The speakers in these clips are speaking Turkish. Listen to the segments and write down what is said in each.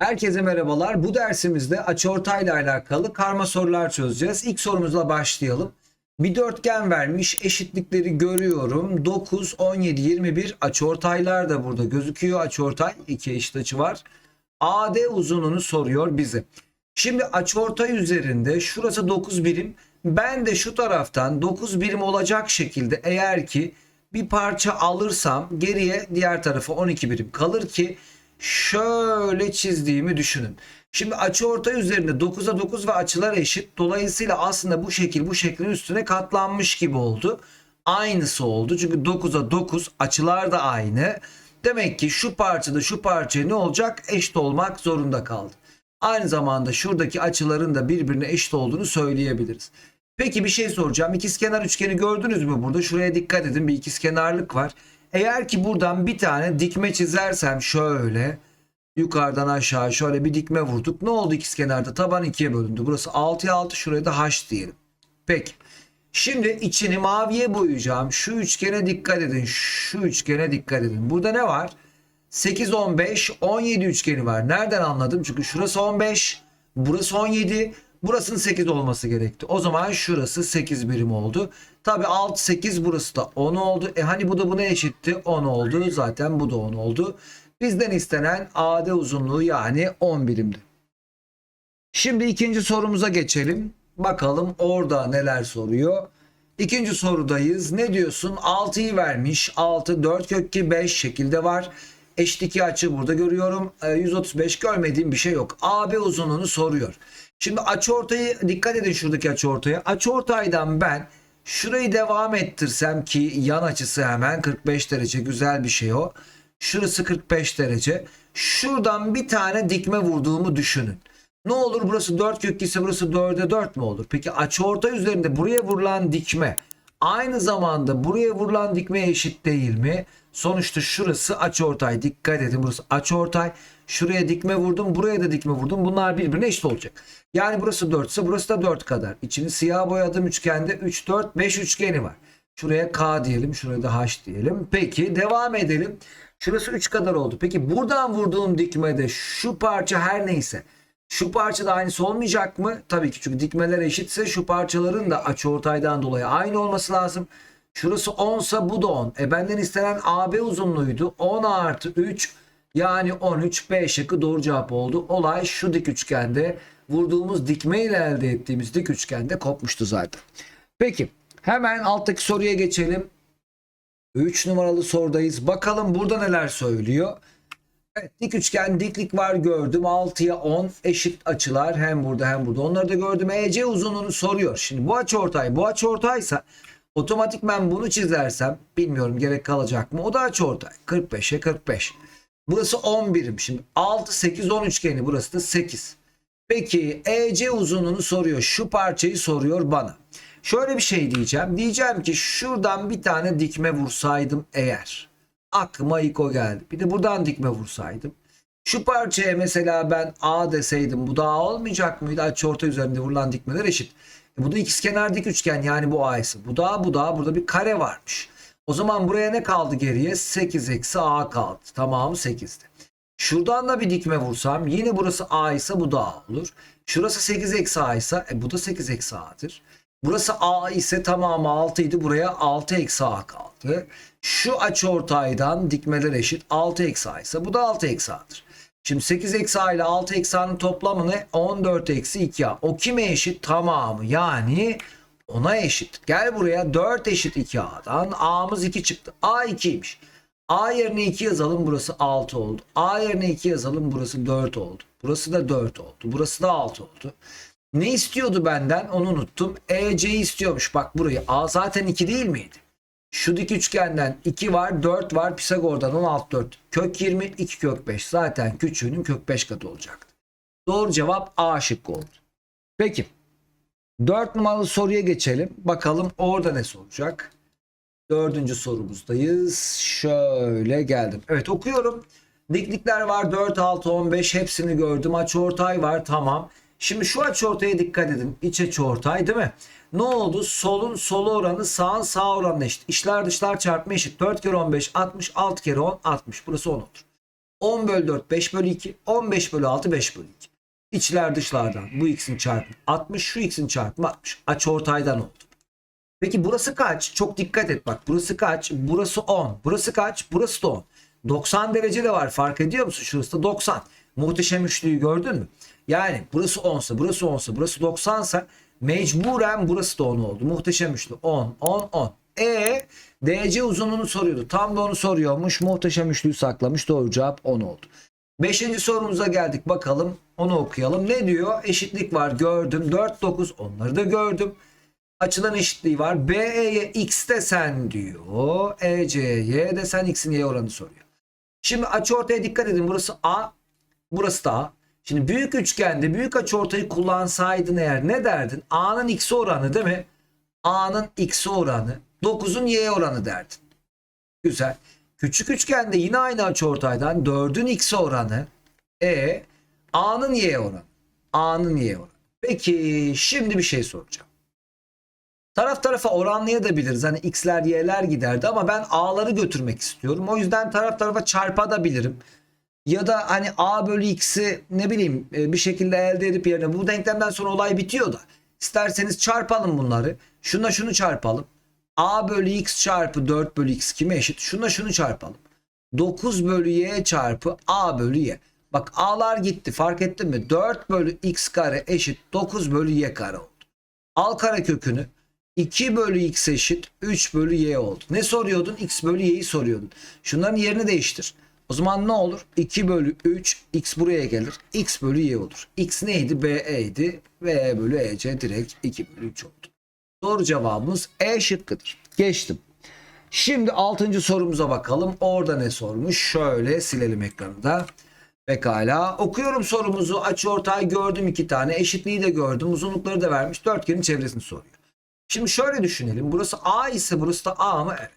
Herkese merhabalar. Bu dersimizde açıortayla alakalı karma sorular çözeceğiz. İlk sorumuzla başlayalım. Bir dörtgen vermiş. Eşitlikleri görüyorum. 9, 17, 21 açıortaylar da burada gözüküyor. Açıortay iki eşit açı var. AD uzunluğunu soruyor bize. Şimdi açıortay üzerinde şurası 9 birim. Ben de şu taraftan 9 birim olacak şekilde eğer ki bir parça alırsam geriye diğer tarafa 12 birim kalır ki şöyle çizdiğimi düşünün. Şimdi açı ortay üzerinde 9'a 9 ve açılar eşit. Dolayısıyla aslında bu şekil bu şeklin üstüne katlanmış gibi oldu. Aynısı oldu. Çünkü 9'a 9 açılar da aynı. Demek ki şu parçada şu parçaya ne olacak? Eşit olmak zorunda kaldı. Aynı zamanda şuradaki açıların da birbirine eşit olduğunu söyleyebiliriz. Peki bir şey soracağım. İkizkenar üçgeni gördünüz mü burada? Şuraya dikkat edin. Bir ikizkenarlık var. Eğer ki buradan bir tane dikme çizersem şöyle yukarıdan aşağı şöyle bir dikme vurduk. Ne oldu ikizkenarda? Taban ikiye bölündü. Burası 6'ya 6 şuraya da h diyelim. Peki. Şimdi içini maviye boyayacağım. Şu üçgene dikkat edin. Şu üçgene dikkat edin. Burada ne var? 8, 15, 17 üçgeni var. Nereden anladım? Çünkü şurası 15, burası 17, burasının 8 olması gerekti. O zaman şurası 8 birim oldu. Tabi 6, 8 burası da 10 oldu. E hani bu da buna eşitti? 10 oldu. Zaten bu da 10 oldu. Bizden istenen AD uzunluğu yani 10 birimdi. Şimdi ikinci sorumuza geçelim. Bakalım orada neler soruyor. İkinci sorudayız. Ne diyorsun? 6'yı vermiş. 6 4 kök 2 5 şekilde var. Eşit iki açı burada görüyorum. Ee, 135 görmediğim bir şey yok. AB uzunluğunu soruyor. Şimdi açıortayı dikkat edin şuradaki açıortaya. Açıortaydan ben şurayı devam ettirsem ki yan açısı hemen 45 derece güzel bir şey o. Şurası 45 derece. Şuradan bir tane dikme vurduğumu düşünün. Ne olur burası 4 kök ise burası 4'e 4 mü olur? Peki açıortay üzerinde buraya vurulan dikme aynı zamanda buraya vurulan dikmeye eşit değil mi? Sonuçta şurası açıortay. Dikkat edin burası açıortay. Şuraya dikme vurdum, buraya da dikme vurdum. Bunlar birbirine eşit olacak. Yani burası 4 ise burası da 4 kadar. İçini siyah boyadım üçgende 3 4 5 üçgeni var. Şuraya K diyelim, şuraya da H diyelim. Peki devam edelim. Şurası 3 kadar oldu. Peki buradan vurduğum dikmede şu parça her neyse şu parça da aynısı olmayacak mı? Tabii ki çünkü dikmeler eşitse şu parçaların da açıortaydan dolayı aynı olması lazım. Şurası 10 ise bu da 10. E benden istenen AB uzunluğuydu. 10 artı 3 yani 13 B şıkkı doğru cevap oldu. Olay şu dik üçgende vurduğumuz dikme ile elde ettiğimiz dik üçgende kopmuştu zaten. Peki hemen alttaki soruya geçelim. 3 numaralı sorudayız. Bakalım burada neler söylüyor. Evet, dik üçgen diklik var gördüm. 6'ya 10 eşit açılar hem burada hem burada. Onları da gördüm. EC uzunluğunu soruyor. Şimdi bu açı ortay, bu açı ortaysa otomatik ben bunu çizersem bilmiyorum gerek kalacak mı? O da açı ortay. 45'e 45. Burası 10 birim. Şimdi 6 8 10 üçgeni burası da 8. Peki EC uzunluğunu soruyor. Şu parçayı soruyor bana. Şöyle bir şey diyeceğim. Diyeceğim ki şuradan bir tane dikme vursaydım eğer. Aklıma ilk o geldi. Bir de buradan dikme vursaydım. Şu parçaya mesela ben A deseydim bu da A olmayacak mıydı? Açıortay üzerinde vurulan dikmeler eşit. E bu da ikizkenar dik üçgen yani bu A ise. Bu da bu da. Burada bir kare varmış. O zaman buraya ne kaldı geriye? 8 eksi A kaldı. Tamamı 8'di. Şuradan da bir dikme vursam yine burası A ise bu da A olur. Şurası 8 eksi A ise e, bu da 8 eksi A'dır. Burası A ise tamamı 6 idi. Buraya 6 eksi A kaldı. Şu açıortaydan dikmeler eşit. 6 eksi A ise bu da 6 eksi A'dır. Şimdi 8 eksi A ile 6 eksi A'nın toplamı ne? 14 eksi 2A. O kime eşit? Tamamı. Yani ona eşit. Gel buraya 4 eşit 2A'dan. A'mız 2 çıktı. A 2'ymiş. A yerine 2 yazalım burası 6 oldu. A yerine 2 yazalım burası 4 oldu. Burası da 4 oldu. Burası da 6 oldu. Ne istiyordu benden onu unuttum. EC istiyormuş bak burayı. A zaten 2 değil miydi? Şu dik üçgenden 2 var 4 var Pisagor'dan 16 4. Kök 20 2 kök 5. Zaten küçüğünün kök 5 katı olacaktı. Doğru cevap A şıkkı oldu. Peki. 4 numaralı soruya geçelim. Bakalım orada ne soracak? Dördüncü sorumuzdayız. Şöyle geldim. Evet okuyorum. Diklikler var 4, 6, 15 hepsini gördüm. Açıortay var tamam. Şimdi şu açıortaya dikkat edin. İç açıortay değil mi? Ne oldu? Solun solu oranı sağın sağ oranına eşit. İşler dışlar çarpma eşit. 4 kere 15 60, 6 kere 10 60. Burası 10 olur. 10 bölü 4 5 bölü 2. 15 bölü 6 5 bölü 2. İçler dışlardan bu x'in çarpımı 60 şu x'in çarpımı 60. Aç ortaydan oldu. Peki burası kaç? Çok dikkat et bak. Burası kaç? Burası 10. Burası kaç? Burası da 10. 90 derece de var. Fark ediyor musun? Şurası da 90. Muhteşem üçlüyü gördün mü? Yani burası 10 sa, burası 10 sa, burası 90 sa mecburen burası da 10 oldu. Muhteşem üçlü. 10, 10, 10. E DC uzunluğunu soruyordu. Tam da onu soruyormuş. Muhteşem üçlüyü saklamış. Doğru cevap 10 oldu. Beşinci sorumuza geldik. Bakalım onu okuyalım. Ne diyor? Eşitlik var. Gördüm. 4, 9. Onları da gördüm açılan eşitliği var. BE'ye x desen diyor. EC'ye desen x'in y oranı soruyor. Şimdi açıortaya dikkat edin. Burası A. Burası da A. Şimdi büyük üçgende büyük açıortayı kullansaydın eğer ne derdin? A'nın x oranı değil mi? A'nın x oranı 9'un y oranı derdin. Güzel. Küçük üçgende yine aynı açıortaydan 4'ün x oranı e A'nın y oranı. A'nın y oranı. Peki şimdi bir şey soracağım. Taraf tarafa oranlayabiliriz. Hani x'ler y'ler giderdi ama ben a'ları götürmek istiyorum. O yüzden taraf tarafa çarpabilirim. Ya da hani a bölü x'i ne bileyim e, bir şekilde elde edip yerine bu denklemden sonra olay bitiyor da. İsterseniz çarpalım bunları. Şuna şunu çarpalım. A bölü x çarpı 4 bölü x kime eşit? Şuna şunu çarpalım. 9 bölü y çarpı a bölü y. Bak a'lar gitti fark ettin mi? 4 bölü x kare eşit 9 bölü y kare oldu. Al kare kökünü 2 bölü x eşit 3 bölü y oldu. Ne soruyordun? x bölü y'yi soruyordun. Şunların yerini değiştir. O zaman ne olur? 2 bölü 3 x buraya gelir. x bölü y olur. x neydi? BE'ydi. V bölü EC direkt 2 bölü 3 oldu. Doğru cevabımız E şıkkıdır. Geçtim. Şimdi 6. sorumuza bakalım. Orada ne sormuş? Şöyle silelim ekranı da. Pekala. Okuyorum sorumuzu. Açıortay gördüm iki tane. Eşitliği de gördüm. Uzunlukları da vermiş. Dörtgenin çevresini soruyor. Şimdi şöyle düşünelim. Burası A ise burası da A mı? Evet.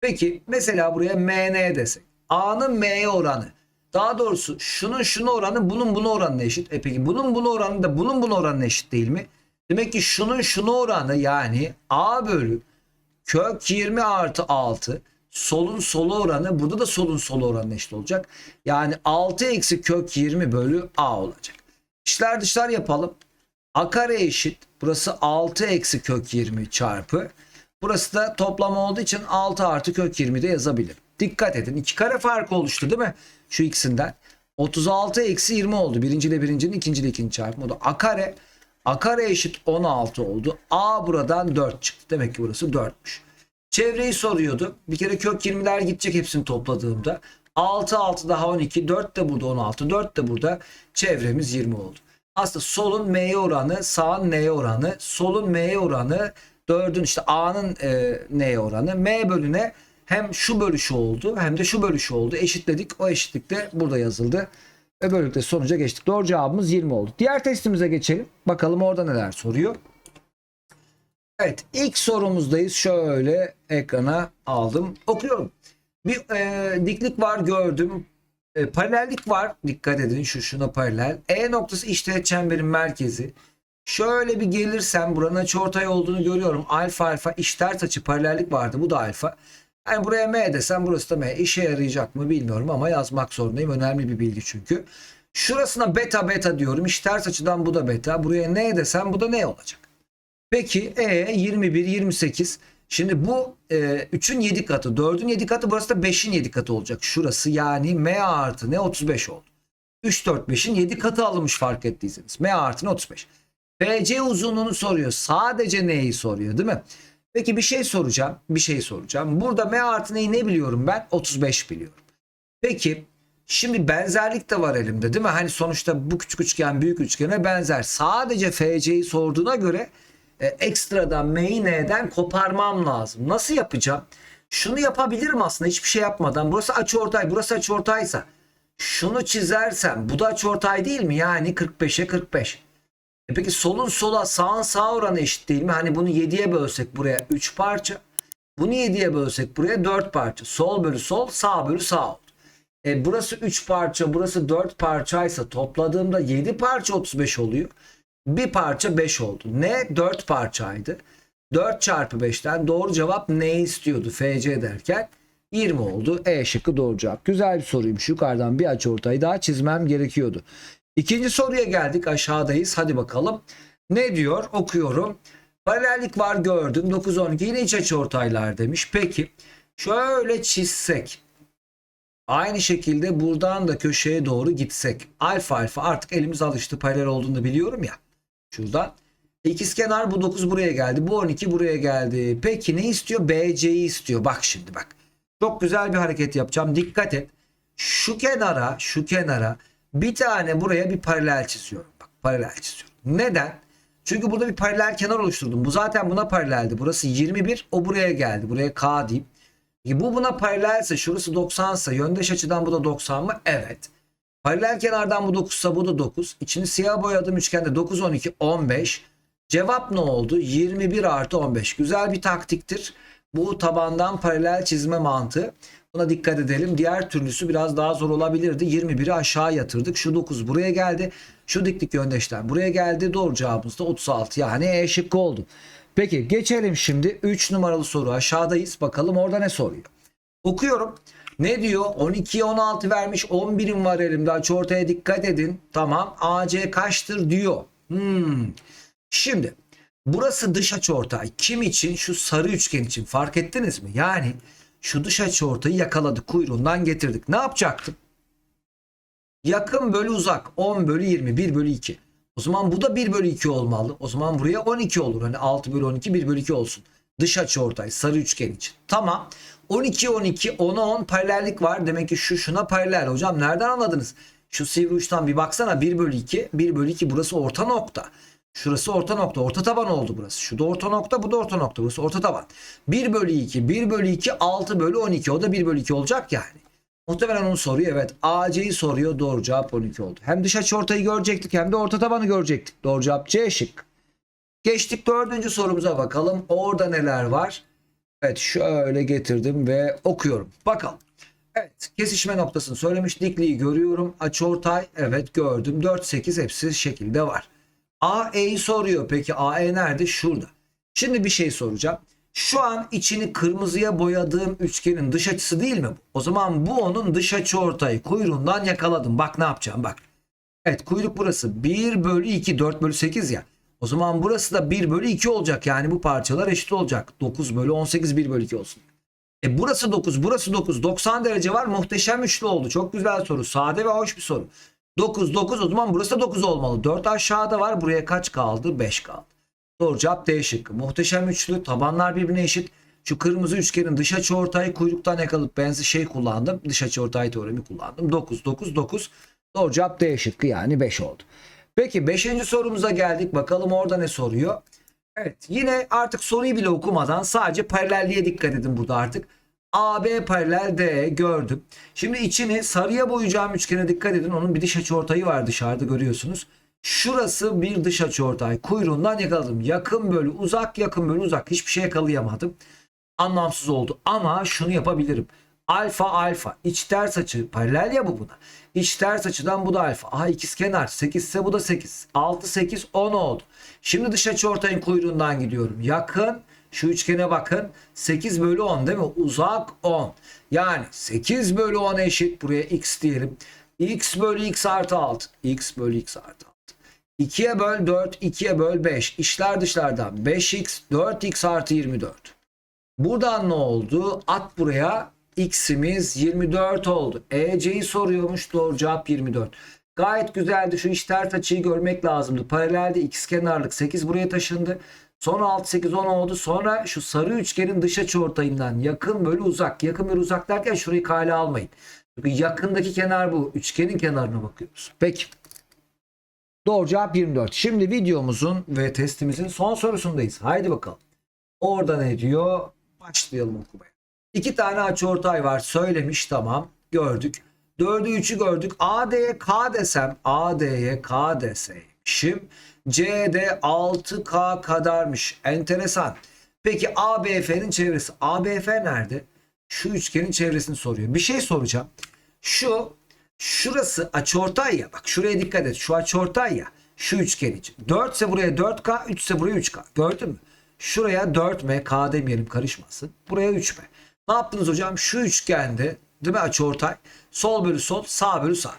Peki mesela buraya MN desek. A'nın M'ye oranı. Daha doğrusu şunun şuna oranı bunun buna oranına eşit. E peki bunun buna oranı da bunun buna oranına eşit değil mi? Demek ki şunun şuna oranı yani A bölü kök 20 artı 6 solun solu oranı burada da solun solu oranına eşit olacak. Yani 6 eksi kök 20 bölü A olacak. İşler dışlar yapalım. A kare eşit. Burası 6 eksi kök 20 çarpı. Burası da toplam olduğu için 6 artı kök 20 de yazabilirim. Dikkat edin. iki kare farkı oluştu değil mi? Şu ikisinden. 36 eksi 20 oldu. Birinci ile birincinin ikinci ile ikinci çarpımı. O da A kare. A kare eşit 16 oldu. A buradan 4 çıktı. Demek ki burası 4'müş. Çevreyi soruyordu. Bir kere kök 20'ler gidecek hepsini topladığımda. 6 6 daha 12. 4 de burada 16. 4 de burada. Çevremiz 20 oldu. Aslında solun M'ye oranı, sağın N'ye oranı, solun M'ye oranı, dördün işte A'nın e, N'ye oranı. M bölüne hem şu bölüşü oldu hem de şu bölüşü oldu. Eşitledik. O eşitlik de burada yazıldı. Ve böylelikle sonuca geçtik. Doğru cevabımız 20 oldu. Diğer testimize geçelim. Bakalım orada neler soruyor. Evet ilk sorumuzdayız. Şöyle ekrana aldım. Okuyorum. Bir e, diklik var gördüm. E, paralellik var. Dikkat edin şu şuna paralel. E noktası işte çemberin merkezi. Şöyle bir gelirsem buranın açıortay olduğunu görüyorum. Alfa alfa işters açı paralellik vardı. Bu da alfa. Yani buraya M desem burası da M. İşe yarayacak mı bilmiyorum ama yazmak zorundayım. Önemli bir bilgi çünkü. Şurasına beta beta diyorum. İşters açıdan bu da beta. Buraya N desem bu da ne olacak? Peki E 21 28 Şimdi bu e, 3'ün 7 katı, 4'ün 7 katı burası da 5'in 7 katı olacak. Şurası yani M artı ne 35 oldu. 3, 4, 5'in 7 katı alınmış fark ettiyseniz. M artı ne 35. PC uzunluğunu soruyor. Sadece neyi soruyor değil mi? Peki bir şey soracağım. Bir şey soracağım. Burada M artı neyi ne biliyorum ben? 35 biliyorum. Peki şimdi benzerlik de var elimde değil mi? Hani sonuçta bu küçük üçgen büyük üçgene benzer. Sadece FC'yi sorduğuna göre e, ekstradan M'yi koparmam lazım. Nasıl yapacağım? Şunu yapabilirim aslında hiçbir şey yapmadan. Burası açıortay, burası açıortaysa şunu çizersem bu da açıortay değil mi? Yani 45'e 45. E peki solun sola sağın sağ oranı eşit değil mi? Hani bunu 7'ye bölsek buraya 3 parça. Bunu 7'ye bölsek buraya 4 parça. Sol bölü sol, sağ bölü sağ oldu. E burası 3 parça, burası 4 parçaysa topladığımda 7 parça 35 oluyor. Bir parça 5 oldu. Ne? 4 parçaydı. 4 çarpı 5'ten doğru cevap ne istiyordu FC derken? 20 oldu. E şıkkı doğru cevap. Güzel bir soruymuş. Yukarıdan bir açıortayı daha çizmem gerekiyordu. İkinci soruya geldik. Aşağıdayız. Hadi bakalım. Ne diyor? Okuyorum. Paralellik var gördüm. 9 12 yine iç açıortaylar demiş. Peki şöyle çizsek. Aynı şekilde buradan da köşeye doğru gitsek. Alfa alfa artık elimiz alıştı. Paralel olduğunu biliyorum ya. Şuradan. İkizkenar bu 9 buraya geldi. Bu 12 buraya geldi. Peki ne istiyor? BC'yi istiyor. Bak şimdi bak. Çok güzel bir hareket yapacağım. Dikkat et. Şu kenara, şu kenara bir tane buraya bir paralel çiziyorum. Bak paralel çiziyorum. Neden? Çünkü burada bir paralel kenar oluşturdum. Bu zaten buna paraleldi. Burası 21. O buraya geldi. Buraya K diyeyim. E bu buna paralelse şurası 90 ise yöndeş açıdan bu da 90 mı? Evet. Paralel kenardan bu 9 ise bu da 9. İçini siyah boyadım üçgende 9 12 15. Cevap ne oldu? 21 artı 15. Güzel bir taktiktir. Bu tabandan paralel çizme mantığı. Buna dikkat edelim. Diğer türlüsü biraz daha zor olabilirdi. 21'i aşağı yatırdık. Şu 9 buraya geldi. Şu diklik yöndeşten buraya geldi. Doğru cevabımız da 36. Yani E şıkkı oldu. Peki geçelim şimdi 3 numaralı soru aşağıdayız. Bakalım orada ne soruyor. Okuyorum. Ne diyor? 12'ye 16 vermiş. 11'im var elimde. Açıortaya dikkat edin. Tamam. AC kaçtır diyor. Hmm. Şimdi burası dış açıortay. Kim için? Şu sarı üçgen için. Fark ettiniz mi? Yani şu dış açıortayı yakaladık. Kuyruğundan getirdik. Ne yapacaktım? Yakın bölü uzak. 10 bölü 20. 1 bölü 2. O zaman bu da 1 bölü 2 olmalı. O zaman buraya 12 olur. Hani 6 bölü 12 1 bölü 2 olsun. Dış açıortay sarı üçgen için. Tamam. 12 12 10'a 10 paralellik var. Demek ki şu şuna paralel. Hocam nereden anladınız? Şu sivri uçtan bir baksana 1 bölü 2. 1 bölü 2 burası orta nokta. Şurası orta nokta. Orta taban oldu burası. Şu da orta nokta. Bu da orta nokta. Burası orta taban. 1 bölü 2. 1 bölü 2 6 bölü 12. O da 1 bölü 2 olacak yani. Muhtemelen onu soruyor. Evet. AC'yi soruyor. Doğru cevap 12 oldu. Hem dış açı ortayı görecektik hem de orta tabanı görecektik. Doğru cevap C şık. Geçtik dördüncü sorumuza bakalım. Orada neler var? Evet şöyle getirdim ve okuyorum. Bakalım. Evet kesişme noktasını söylemiş. Dikliği görüyorum. Açıortay evet gördüm. 4 8 hepsi şekilde var. AE'yi soruyor. Peki AE nerede? Şurada. Şimdi bir şey soracağım. Şu an içini kırmızıya boyadığım üçgenin dış açısı değil mi bu? O zaman bu onun dış açı ortayı kuyruğundan yakaladım. Bak ne yapacağım bak. Evet kuyruk burası 1 bölü 2 4 bölü 8 ya. O zaman burası da 1 bölü 2 olacak. Yani bu parçalar eşit olacak. 9 bölü 18 1 bölü 2 olsun. E burası 9 burası 9 90 derece var muhteşem üçlü oldu. Çok güzel soru sade ve hoş bir soru. 9 9 o zaman burası da 9 olmalı. 4 aşağıda var buraya kaç kaldı 5 kaldı. Doğru cevap D şıkkı. Muhteşem üçlü. Tabanlar birbirine eşit. Şu kırmızı üçgenin dış açı ortayı kuyruktan yakalıp benzi şey kullandım. Dış açı ortay teoremi kullandım. 9, 9, 9. Doğru cevap D şıkkı yani 5 oldu. Peki 5. sorumuza geldik. Bakalım orada ne soruyor? Evet yine artık soruyu bile okumadan sadece paralelliğe dikkat edin burada artık. AB paralel D gördüm. Şimdi içini sarıya boyayacağım üçgene dikkat edin. Onun bir dış açı ortayı var dışarıda görüyorsunuz. Şurası bir dış açıortay. Kuyruğundan yakaladım. Yakın bölü uzak, yakın bölü uzak. Hiçbir şey yakalayamadım. Anlamsız oldu. Ama şunu yapabilirim. Alfa alfa. İç ters açı. Paralel ya bu buna. İç ters açıdan bu da alfa. Aha ikizkenar. 8 ise bu da 8. 6 8 10 oldu. Şimdi dış açıortayın kuyruğundan gidiyorum. Yakın. Şu üçgene bakın. 8 bölü 10 değil mi? Uzak 10. Yani 8 bölü 10 eşit. Buraya x diyelim. x bölü x artı 6. x bölü x artı 6. 2'ye böl 4, 2'ye böl 5. İşler dışlardan 5x, 4x artı 24. Buradan ne oldu? At buraya x'imiz 24 oldu. EC'yi soruyormuş. Doğru cevap 24. Gayet güzeldi. Şu iç ters açıyı görmek lazımdı. Paralelde ikizkenarlık 8 buraya taşındı. Sonra 6, 8, 10 oldu. Sonra şu sarı üçgenin dış açı ortayından yakın bölü uzak. Yakın bölü uzak derken şurayı kale almayın. Çünkü yakındaki kenar bu. Üçgenin kenarına bakıyoruz. Peki. Doğru cevap 24. Şimdi videomuzun ve testimizin son sorusundayız. Haydi bakalım. Orada ne diyor? Başlayalım okumaya. İki tane açıortay var. Söylemiş tamam. Gördük. Dördü üçü gördük. AD'ye K desem. AD'ye K deseymişim. CD 6K kadarmış. Enteresan. Peki ABF'nin çevresi. ABF nerede? Şu üçgenin çevresini soruyor. Bir şey soracağım. Şu Şurası açıortay ya. Bak şuraya dikkat et. Şu açıortay ya. Şu üçgen için. 4 ise buraya 4K, 3 ise buraya 3K. Gördün mü? Şuraya 4M, K demeyelim karışmasın. Buraya 3M. Ne yaptınız hocam? Şu üçgende değil mi açıortay? Sol bölü sol, sağ bölü sağ.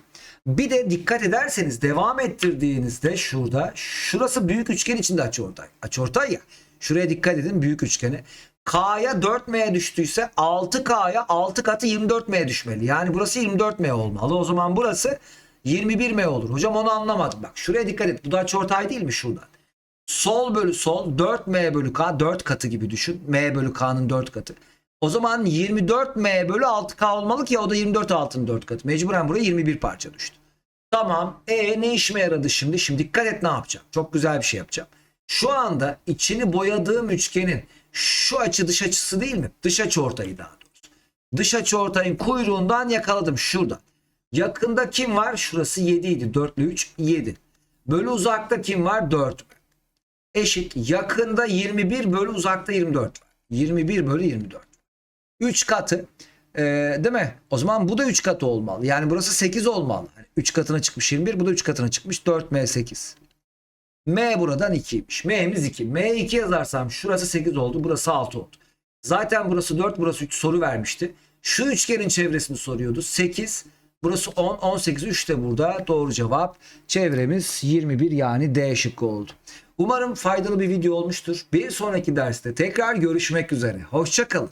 Bir de dikkat ederseniz devam ettirdiğinizde şurada şurası büyük üçgen içinde açıortay. Açıortay ya. Şuraya dikkat edin büyük üçgene. K'ya 4M düştüyse 6K'ya 6 katı 24M düşmeli. Yani burası 24M olmalı. O zaman burası 21M olur. Hocam onu anlamadım. Bak şuraya dikkat et. Bu da açıortay değil mi şuradan? Sol bölü sol 4M bölü K 4 katı gibi düşün. M bölü K'nın 4 katı. O zaman 24M bölü 6K olmalı ki o da 24 altının 4 katı. Mecburen buraya 21 parça düştü. Tamam. E ne işime yaradı şimdi? Şimdi dikkat et ne yapacağım. Çok güzel bir şey yapacağım. Şu anda içini boyadığım üçgenin şu açı dış açısı değil mi? Dış açı ortayı daha doğrusu. Dış açı ortayın kuyruğundan yakaladım şuradan. Yakında kim var? Şurası 7 idi. 4 ile 3 7. Bölü uzakta kim var? 4 eşit yakında 21 bölü uzakta 24 var. 21 bölü 24. 3 katı e, değil mi? O zaman bu da 3 katı olmalı. Yani burası 8 olmalı. Yani 3 katına çıkmış 21 bu da 3 katına çıkmış 4M 8. M buradan 2'ymiş. M'miz 2. M2 yazarsam şurası 8 oldu burası 6 oldu. Zaten burası 4 burası 3 soru vermişti. Şu üçgenin çevresini soruyordu. 8 burası 10 18 3 de burada doğru cevap. Çevremiz 21 yani D şıkkı oldu. Umarım faydalı bir video olmuştur. Bir sonraki derste tekrar görüşmek üzere. Hoşçakalın.